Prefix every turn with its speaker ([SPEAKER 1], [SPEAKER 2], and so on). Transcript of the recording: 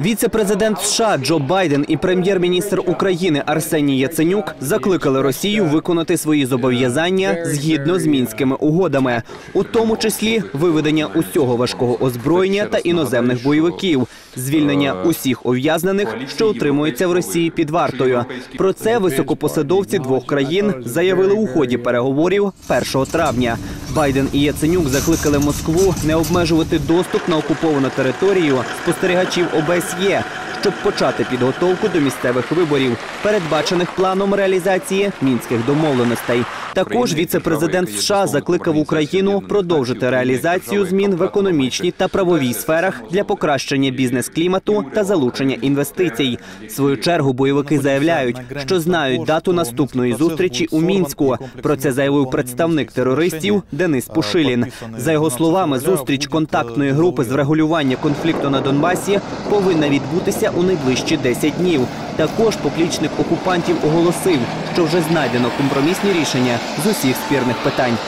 [SPEAKER 1] Віце-президент США Джо Байден і прем'єр-міністр України Арсеній Яценюк закликали Росію виконати свої зобов'язання згідно з мінськими угодами, у тому числі виведення усього важкого озброєння та іноземних бойовиків, звільнення усіх ув'язнених, що утримуються в Росії під вартою. Про це високопосадовці двох країн заявили у ході переговорів 1 травня. Байден і Яценюк закликали Москву не обмежувати доступ на окуповану територію спостерігачів ОБСЄ, щоб почати підготовку до місцевих виборів, передбачених планом реалізації мінських домовленостей. Також віце-президент США закликав Україну продовжити реалізацію змін в економічній та правовій сферах для покращення бізнес-клімату та залучення інвестицій. В свою чергу бойовики заявляють, що знають дату наступної зустрічі у мінську. Про це заявив представник терористів Денис Пушилін. За його словами, зустріч контактної групи з врегулювання конфлікту на Донбасі повинна відбутися у найближчі 10 днів. Також поплічник окупантів оголосив, що вже знайдено компромісні рішення з усіх спірних питань.